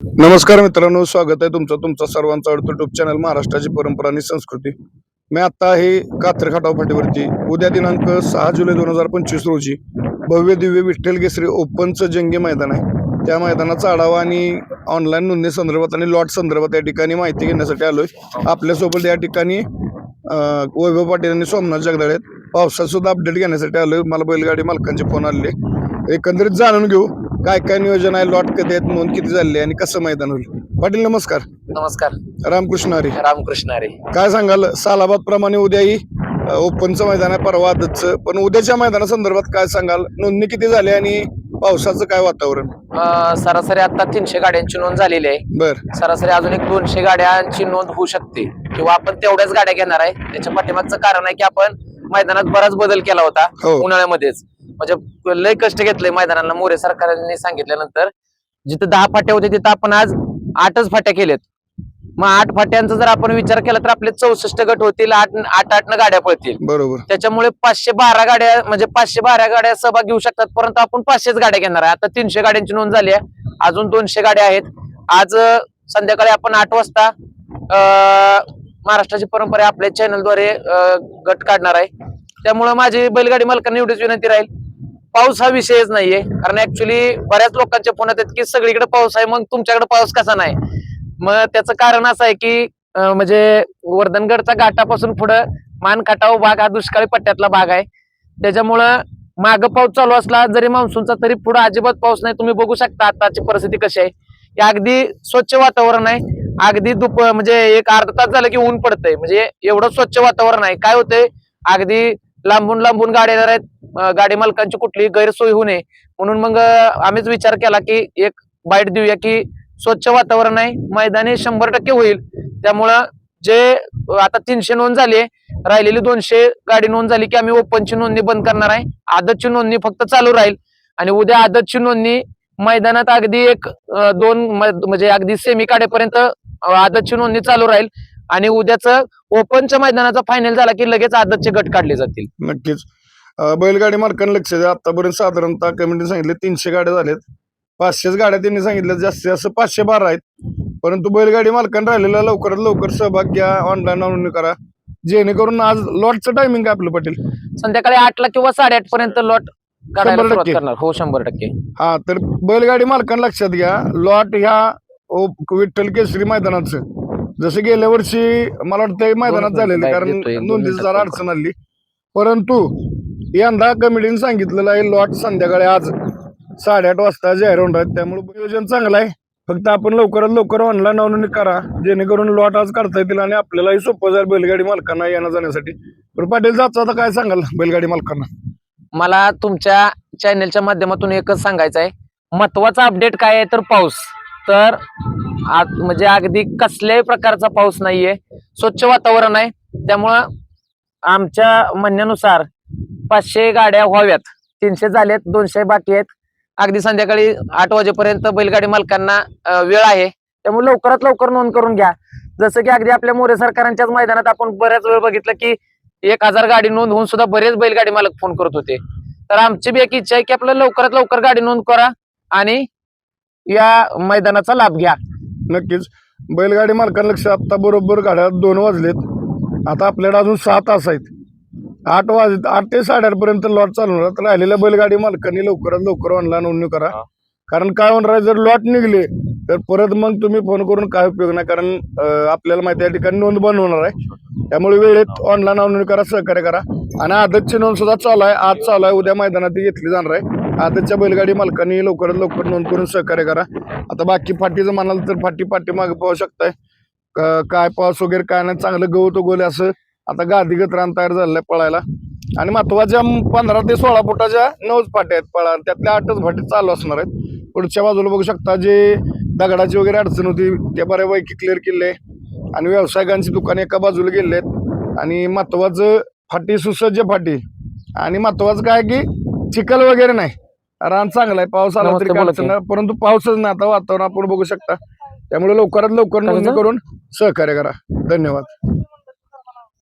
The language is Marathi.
नमस्कार मित्रांनो स्वागत आहे तुमचं. तुमचा सर्वांचा आवडतो युट्यूब चॅनल महाराष्ट्राची परंपरा आणि संस्कृती. मी आता आहे कात्र खटाव फाटीवरती. उद्या दिनांक सहा जुलै दोन हजार पंचवीस रोजी भव्य दिव्य विठ्ठल केसरी ओपनचं जंगी मैदान आहे. त्या मैदानाचा आढावा आणि ऑनलाईन नोंदणी संदर्भात आणि लॉट संदर्भात या ठिकाणी माहिती घेण्यासाठी आलोय. आपल्यासोबत या ठिकाणी वैभव पाटील आणि सोमनाथ जगदाळे आहेत. पावसात सुद्धा अपडेट घेण्यासाठी आलोय. मला बैलगाडी मालकांचे फोन आले एकंदरीत जाणून घेऊ. काय काय नियोजन आहे? लॉट कधी आहेत? नोंद किती झाली आणि कसं मैदान होईल? पाटील नमस्कार. नमस्कार. रामकृष्ण हरी. रामकृष्ण हरे. काय सांगाल? सालाबाद प्रमाणे उद्याही ओपनचं मैदान आहे परवा आदतचं. पण उद्याच्या मैदानासंदर्भात काय सांगाल? नोंदणी किती झाली आणि पावसाचं काय वातावरण? अं, सरासरी आता तीनशे गाड्यांची नोंद झालेली आहे. बर. सरासरी अजून एक दोनशे गाड्यांची नोंद होऊ शकते. किंवा आपण तेवढ्याच गाड्या घेणार आहे. त्याच्या पाठीमागचं कारण आहे की आपण मैदानात बराच बदल केला होता हो. उन्हाळ्यामध्येच. म्हणजे लय कष्ट घेतले मैदानाला मोरे सरकारने सांगितल्यानंतर. जिथं दहा फाट्या होते तिथं आपण आज आठच फाट्या केल्यात. मग आठ फाट्यांचा जर आपण विचार केला तर आपले चौसष्ट गट होतील आठ आठ आठ न गाड्या पळतील. बरोबर. त्याच्यामुळे पाचशे बारा गाड्या म्हणजे पाचशे बारा गाड्या सहभाग घेऊ शकतात परंतु आपण पाचशेच गाड्या घेणार आहे. आता तीनशे गाड्यांची नोंद झाली आहे. अजून दोनशे गाड्या आहेत. आज संध्याकाळी आपण आठ वाजता महाराष्ट्राची परंपरा आपल्या चॅनलद्वारे गट काढणार आहे. त्यामुळे माझी बैलगाडी मालकांना एवढीच विनंती राहील. पाऊस हा विषयच नाहीये. कारण ऍक्च्युली बऱ्याच लोकांच्या फोन येतात की सगळीकडे पाऊस आहे मग तुमच्याकडे पाऊस कसा नाही? मग त्याचं कारण असं आहे की म्हणजे वर्धनगडचा घाटापासून पुढं मानखाटाव भाग हा दुष्काळी पट्ट्यातला भाग आहे. त्याच्यामुळं माग पाऊस चालू असला जरी मान्सूनचा तरी पुढे अजिबात पाऊस नाही. तुम्ही बघू शकता आताची परिस्थिती कशी आहे. की अगदी स्वच्छ वातावरण आहे. अगदी दुप म्हणजे एक अर्धा तास झालं की ऊन पडतंय. म्हणजे एवढं स्वच्छ वातावरण आहे. काय होतंय? अगदी लांबून लांबून गाड्या येणार आहेत. गाडी मालकांची कुठली गैरसोय होऊ नये. म्हणून मग आम्हीच विचार केला की एक बाईट देऊया की स्वच्छ वातावरण आहे. मैदानी शंभर टक्के होईल. त्यामुळं जे आता तीनशे नोंद झाली आहे. राहिलेली दोनशे गाडी नोंद झाली की आम्ही ओपनची नोंदणी बंद करणार आहे. आदतची नोंदणी फक्त चालू राहील. आणि उद्या आदतची नोंदणी मैदानात अगदी एक दोन म्हणजे अगदी सेमी काढेपर्यंत आदतची नोंदणी चालू राहील. आणि उद्याच ओपनच्या मैदानाचा फायनल झाला की लगेच आदतचे गट काढले जातील. नक्कीच. बैलगाडी मालकांना लक्ष द्या. आतापर्यंत साधारणतः कमिटीने सांगितले तीनशे गाड्या झाल्यात पाचशेच गाड्या त्यांनी सांगितल्या जास्तीत जास्त पाचशे बारा आहेत. परंतु बैलगाडी मालकांना राहिलेला लवकरात लवकर सहभाग घ्या. ऑनलाईन नोंदणी करा. जेणेकरून आज लॉटचं टायमिंग काय आपलं पाटील? संध्याकाळी आठला किंवा साडेआठ पर्यंत लॉट हो शंभर टक्के. हा तर बैलगाडी मालकांना लक्षात घ्या. लॉट ह्या विठ्ठल केसरी मैदानाचं. जसं गेल्या वर्षी मला वाटतं मैदानात दोन झालेलं कारण नोंदीची जरा. अडचण आली. परंतु यंदा कमिटीने सांगितलेलं आहे लॉट संध्याकाळी आज साडेआठ वाजता जाहीर होणार आहेत त्यामुळे नियोजन चांगलं आहे. फक्त आपण लवकरात लवकर ऑनलाईन नोंदणी करा जेणेकरून लॉट आज काढता येतील आणि आपल्यालाही सोपं जाईल बैलगाडी मालकांना येण्या जाण्यासाठी. पण पाटील जातो आता काय सांगाल बैलगाडी मालकांना? मला तुमच्या चॅनेलच्या माध्यमातून एकच सांगायचं आहे महत्त्वाचा अपडेट काय आहे तर पाऊस. तर म्हणजे अगदी कसल्याही प्रकारचा पाऊस नाहीये. स्वच्छ वातावरण आहे. त्यामुळं आमच्या म्हणण्यानुसार पाचशे गाड्या व्हाव्यात. तीनशे झाल्यात दोनशे बाकी आहेत. अगदी संध्याकाळी आठ वाजेपर्यंत बैलगाडी मालकांना वेळ आहे. त्यामुळे लवकरात लवकर नोंद करून घ्या. जसं की अगदी आपल्या मोरे सरकारांच्याच मैदानात आपण बऱ्याच वेळ बघितलं की एक हजार गाडी नोंद होऊन सुद्धा बरेच बैलगाडी मालक फोन करत होते. तर आमची बी एक इच्छा आहे की आपल्याला लवकरात लवकर गाडी नोंद करा आणि या मैदानाचा लाभ घ्या. नक्कीच. बैलगाडी मालकांना लक्ष आता बरोबर गाड्या दोन वाजलेत. आता आपल्याकडे अजून सहा तास आहेत. आठ वाज आठ ते साडेआठ पर्यंत लॉट चालू होणार तर राहिलेल्या बैलगाडी मालकांनी लवकरात लवकर ऑनलाईन नोंदणी करा. कारण काय होणार आहे जर लॉट निघले तर परत मग तुम्ही फोन करून काय उपयोग नाही. कारण आपल्याला माहिती या ठिकाणी नोंद बंद होणार आहे. त्यामुळे वेळेत ऑनलाईन नोंदणी करा सहकार्य करा. आणि आदतची नोंद सुद्धा चालू आहे. आज चालू आहे उद्या मैदानात घेतली जाणार आहे. आताच्या बैलगाडी मालकांनी लवकरात लवकर नोंद करून सहकार्य करा. आता बाकी फाटीचं म्हणाल तर फाटी फाटी मागे पाहू शकताय. काय पाऊस वगैरे काय नाही चांगलं गवत उगवले असं आता गादीगत रान तयार झालेलं आहे पळायला. आणि महत्त्वाच्या पंधरा ते सोळा फुटाच्या नऊच फाट्या आहेत पळा त्यातल्या आठच फाटी चालू असणार आहेत. पुढच्या बाजूला बघू शकता जे दगडाची वगैरे अडचण होती ते बऱ्यापैकी क्लिअर केले आणि व्यावसायिकांची दुकाने एका बाजूला गेले आहेत आणि महत्वाचं फाटी सुसज्ज फाटी. आणि महत्वाचं काय की चिखल वगैरे नाही. रान चांगलं आहे पाऊस आला तरी काय अडचण. नाही परंतु पाऊसच नाही आता वातावरण आपण बघू शकता त्यामुळे लवकरात लवकर नोंदणी? करून सहकार्य करा धन्यवाद